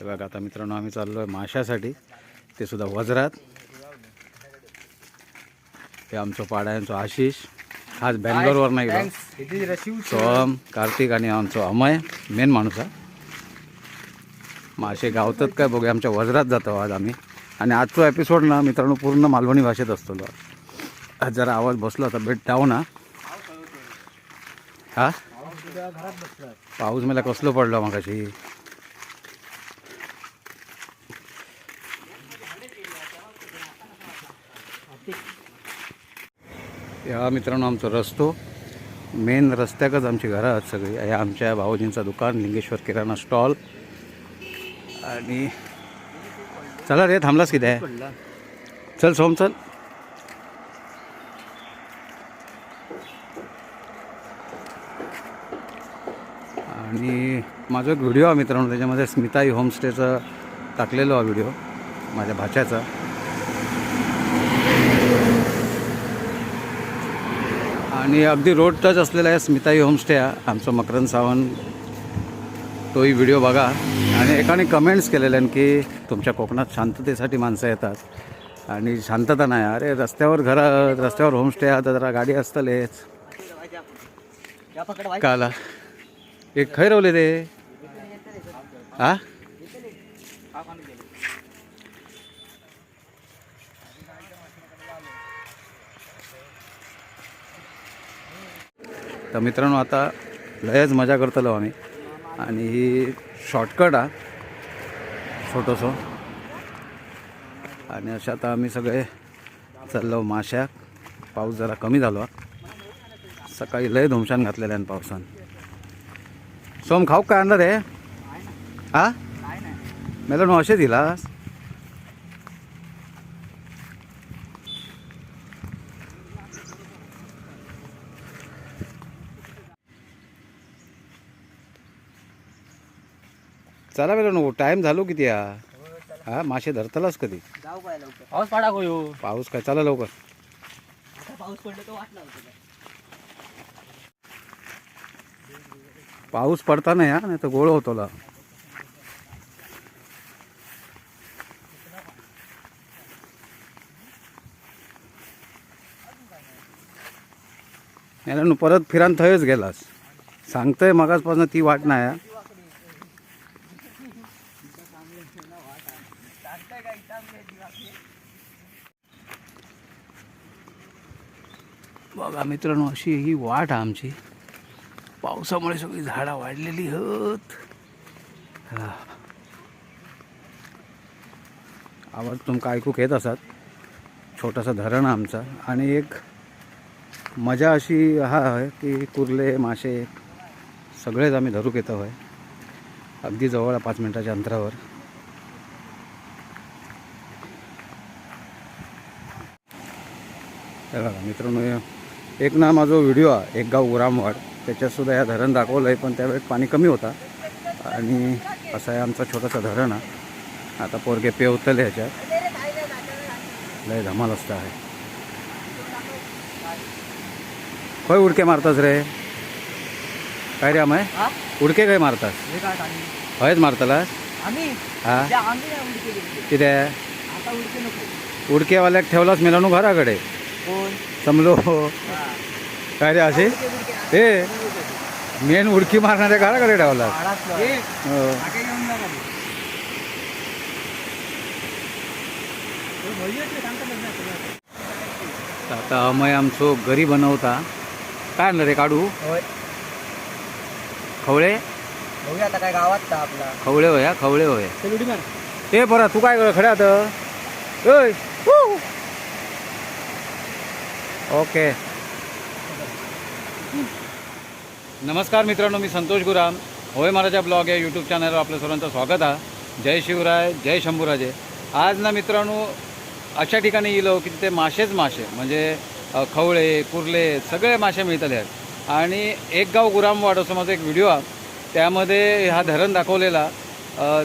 हे बघा आता मित्रांनो आम्ही चाललो आहे माशासाठी. ते सुद्धा वजरात. हे आमचं पाड्यांचं आशिष. आज बँगलोरवर नाही गेलो सोहम कार्तिक आणि आमचं अमय मेन माणूस आहे मासे गावतात काय बघूया आमच्या वजरात जातो आज आम्ही. आणि आजचा एपिसोड ना मित्रांनो पूर्ण मालवणी भाषेत असतो. आज जरा आवाज बसला होता बेट डाऊन ना? हा? पाऊस मला कसलो पडलो मगाशी? या मित्रांनो आमचा रस्तो. मेन रस्त्याकच आमची घरं आहेत सगळी. हे आमच्या भाऊजींचं दुकान लिंगेश्वर किराणा स्टॉल आणि चला रे थांबलास किती आहे? चल सोम चल. आणि माझा एक व्हिडिओ आहे मित्रांनो त्याच्यामध्ये स्मिताई होमस्टेचं टाकलेलो हा व्हिडिओ माझ्या भाच्याचा. आणि अगदी रोड टच असलेला आहे स्मिताई होमस्टे आहे आमचं मकरंद सावंत. तोही व्हिडिओ बघा. आणि एकाने कमेंट्स केलेल्या की तुमच्या कोकणात शांततेसाठी माणसं येतात. आणि शांतता नाही. अरे रस्त्यावर घर रस्त्यावर होमस्टे आहे तर जरा गाडी असतलेच काला. एक खैरवले ते हा तर मित्रांनो आता लयच मजा करतलो आम्ही. आणि ही शॉर्टकट आहे छोटंसं. आणि अशा आता आम्ही सगळे चाललो माश्याक पाऊस जरा कमी झालो. सकाळी लय धुमशान घातलेल्या आहे पावसान. सोम खाऊ काय आणलं रे हा? मेलन असे दिलास चला नको टाईम झालो किती हा हा मासे धरतलास कधी? पाऊस पाडा होयो पाऊस काय? चला लवकर. आता पाऊस पडलं तर वाटला होता पाऊस पडता नाही हा नाही तर गोळ होतो ला परत फिरान थंयच गेलास. सांगतोय मगाचपासून ती वाट नाही बघा मित्रांनो अशी ही वाट आहे आमची. पावसामुळे सगळी झाडं वाढलेली होत. आवाज तुमका ऐकूक येत असत छोटासा धरण आहे आमचा आणि एक मजा अशी हा आहे की कुर्ले मासे सगळेच आम्ही धरूक येतो आहे अगदी जवळ आहे पाच मिनिटाच्या अंतरावर. हे बघा मित्रांनो एक ना माझा व्हिडिओ आहे एक गाव उरामवाड. त्याच्यातसुद्धा या धरण दाखवलं आहे पण त्यावेळेस पाणी कमी होता. आणि असा आहे आमचा छोटासा धरण आहे. आता पोरगे पेवतले ह्याच्यात. लय धमाल असतं आहे. खय उडके मारतास रे. काय रे अमय हा? उडके काय मारतास? हयच मारतलास? हा. किती उडकेवाल्याक ठेवलास मिळानू घराकडे? समलो. हा. काय रे असे. हे मेन उडकी मारणाऱ्या ठेवलास महाराष्ट्र. हे, आता अमय आमचो घरी बनवता. काय आणलं रे काढू खवळे? आता काय गावात आपला. खवळे होया खवळे होय. ते बरं तू काय खड्या आता. ओके. नमस्कार मित्रांनो मी संतोष गुराम. होय महाराजा ब्लॉग या यूट्यूब चॅनलवर आपलं सर्वांचं स्वागत आहे. जय शिवराय जय शंभूराजे. आज ना मित्रांनो अशा ठिकाणी गेलो की तिथे मासेच मासे म्हणजे खवळे कुर्ले सगळे मासे मिळतले आहेत. आणि एक गाव गुरामवाड असं माझा एक व्हिडिओ आहे. त्यामध्ये हा धरण दाखवलेला.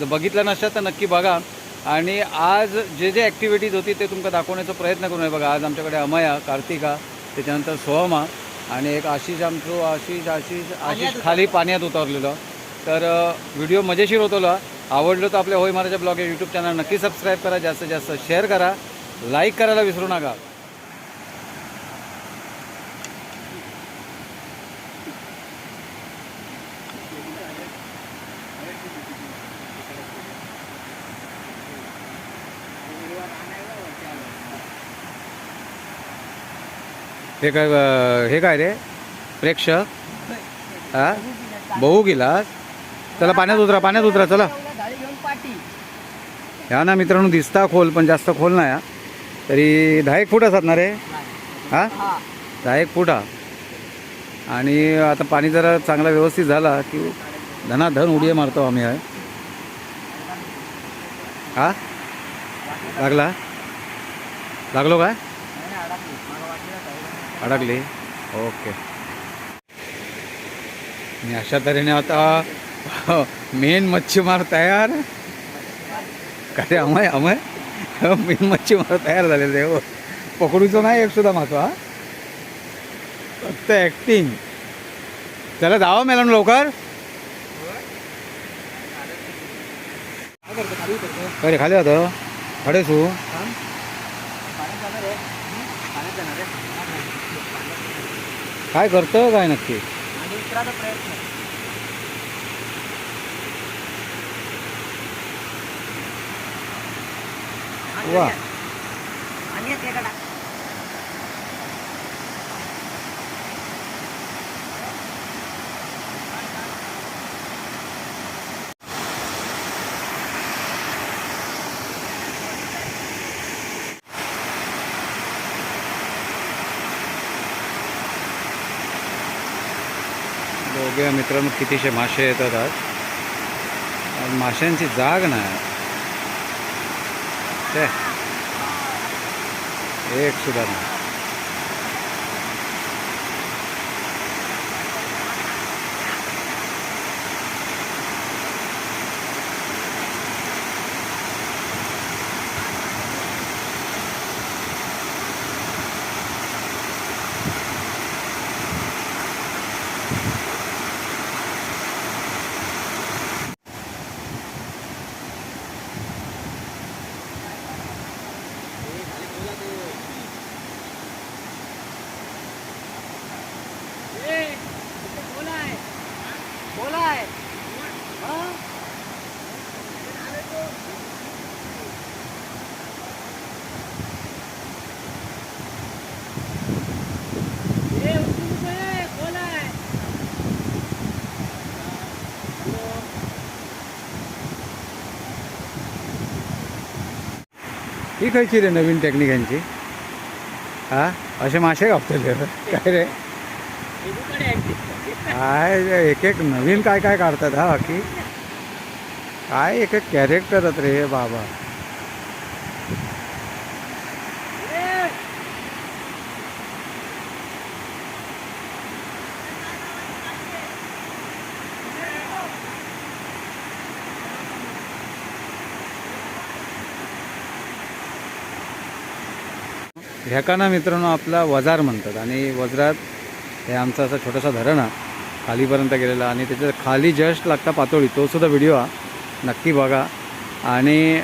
बघितलं नसतं तर नक्की बघा. आणि आज जे जे ॲक्टिव्हिटीज होती ते तुमका दाखवण्याचा प्रयत्न करू नये बघा. आज आमच्याकडे अमया कार्तिका त्याच्यानंतर सोहमा आणि एक आशिष आमचो आशिष आशिष आशिष खाली पाण्यात उतरलेलो. तर व्हिडिओ मजेशीर होतो आवडलं तर आपल्या होय महाराजा ब्लॉग या यूट्यूब चॅनल नक्की सबस्क्राईब करा जास्तीत जास्त शेअर करा. लाईक करायला विसरू नका. हे काय हे काय रे? प्रेक्षक? हा? बहू गिलास? चला पाण्यात उतरा पाण्यात उतरा चला. ह्या ना मित्रांनो दिसता खोल पण जास्त खोल नाही हा. तरी दहा एक फूट असतात ना रे? हा? हा दहा एक फूट हा. आणि आता पाणी जरा चांगला व्यवस्थित झाला की धनाधन उडी मारतो आम्ही आहे हा? लागला? लागलो काय अडकली. ओके. मी अशा तऱ्हेने आता मेन मच्छीमार तयार. काय अमय अमय? मेन मच्छीमार तयार झालेले हो. पकडूचं नाही एक सुद्धा मातो हा? फक्त ॲक्टिंग त्याला जावा मॅडम लवकर. अरे खाली होतं खडेसू काय करतं काय नक्की? प्रयत्न. वा. आणि एक एका मित्रांनो कितीशे मासे येतात आज. आज माशांची जाग नाही. ते. एक सुद्धा नाही. ही खायची रे नवीन टेक्निक यांची. हा? असे मासे कापतले काय रे? काय एक एक नवीन काय काय काढतात हा बाकी? काय एक एक कॅरेक्टर रे हे बाबा. ह्याका मित्रांनो आपला वजार म्हणतात आणि वज्रात हे आमचं असं छोटासा धरण आहे खालीपर्यंत गेलेला आणि त्याच्याखाली जस्ट लागता पातोळी तोसुद्धा व्हिडिओ हा. नक्की बघा. आणि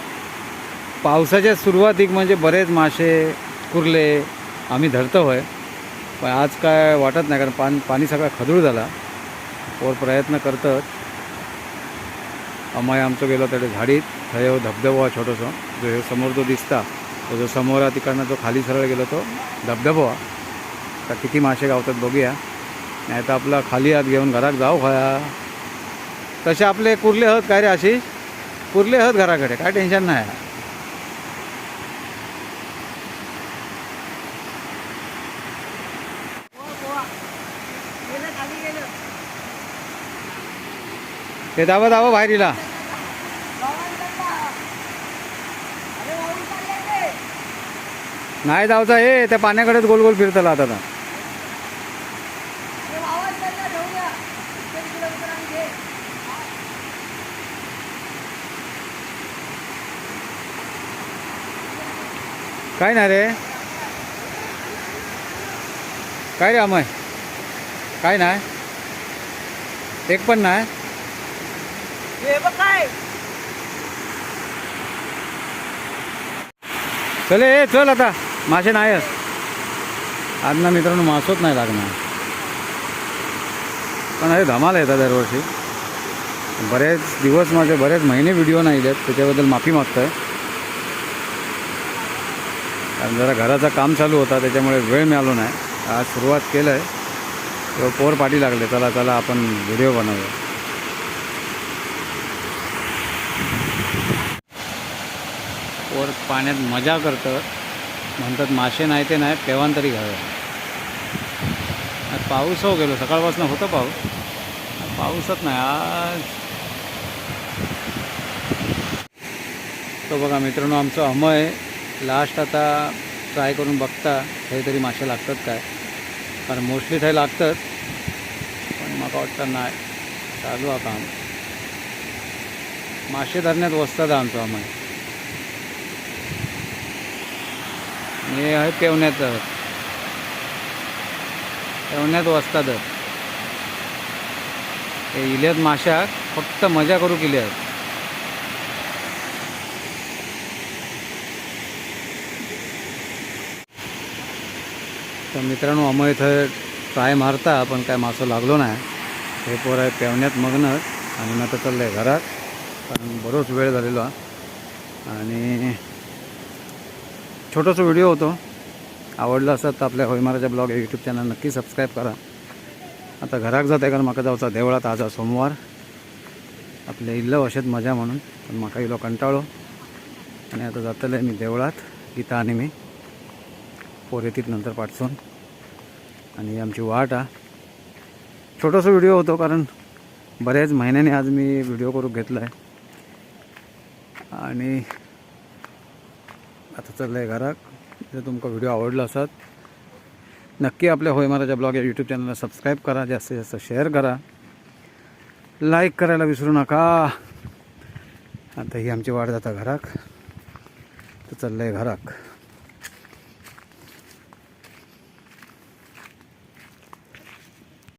पावसाच्या सुरुवातीक म्हणजे बरेच मासे कुर्ले आम्ही धरतो होय. पण आज काय वाटत नाही कारण पान पाणी सगळा खदूळ झाला. और प्रयत्न करतात. अमाय आमचं गेलो त्या झाडीत. थंय हो धबधबो हा छोटोसो जो हे समोर जो दिसता. तो जो समोर हा तिकडनं जो खाली सरळ गेलो तो धबधबो हा आता किती मासे गावतात बघूया. नाही तर आपला खाली हात घेऊन घरात जाऊ खया तसे आपले कुर्ले हत काय रे आशिष? कुर्ले हत घराकडे काय टेन्शन नाही. ते दावा दावा बाहेरीला वाहून चालला. अरे, वाहून चाललंय रे. नाही जाऊचा हे त्या पाण्याकडेच गोल गोल फिरतला आता. काय नाही रे? काय रे अमय? काय नाही? एक पण नाही? काय. चल चल आता. मासे नाही आज ना मित्रांनो मासोच नाही लागणार. पण हे धमाल येतात दरवर्षी. बरेच दिवस माझे बरेच महिने व्हिडिओ नाही आहेत त्याच्याबद्दल माफी मागतोय. कारण जरा घराचं काम चालू होता त्याच्यामुळे वेळ मिळालो नाही. आज सुरुवात केलं आहे तेव्हा पोर पाठी लागले चला चला आपण व्हिडिओ बनवूया. पोर पाण्यात मजा करतं. म्हणतात मासे नाही ते नाही पेवान तरी घ्यावे पाऊस हो गेलो सकाळपासून होतं पाऊस. पाऊसच नाही आज. तो बघा मित्रांनो आमचं अमय लास्ट आता ट्राय करून बघता काहीतरी मासे लागतात काय. कारण मोस्टली थंय लागतात पण मला वाटतं नाही. चालू हा काम. मासे धरण्यात वसतात आमचं अमय. हे आहे पेवण्यात पेवण्यात वसतातच हे इल्यात माशाक फक्त मजा करू केल्यात. तर मित्रांनो अमय इथं ट्राय मारता पण काय मासं लागलो नाही. हे पोर आहे पेवण्यात मग्नच आणि मग आता चाललं आहे घरात. कारण बरोच वेळ झालेलो. आणि छोटासा व्हिडिओ होतो. आवडला असत तर आपल्या होयमाराच्या ब्लॉग यूट्यूब चॅनल नक्की सबस्क्राईब करा. आता घराक जात आहे कारण म्हाका जावचा देवळात आज सोमवार. आपले इल्लं अशेंच मजा म्हणून पण म्हाका इलो कंटाळो. आणि आता जातले मी देवळात गीता आणि मी. पोर नंतर पाठसून आणि आमची वाट हा. छोटासा व्हिडिओ होतो कारण बऱ्याच महिन्याने आज मी व्हिडिओ करून घेतला आहे आणि आता चाललं आहे घरात. जर तुमकां व्हिडिओ आवडला असत नक्की आपल्या होयमाराच्या ब्लॉग या यूट्यूब चॅनलला सबस्क्राईब करा जास्तीत जास्त शेअर करा. लाईक करायला विसरू नका. आता ही आमची वाट जाता घराक तर चाललं आहे घराक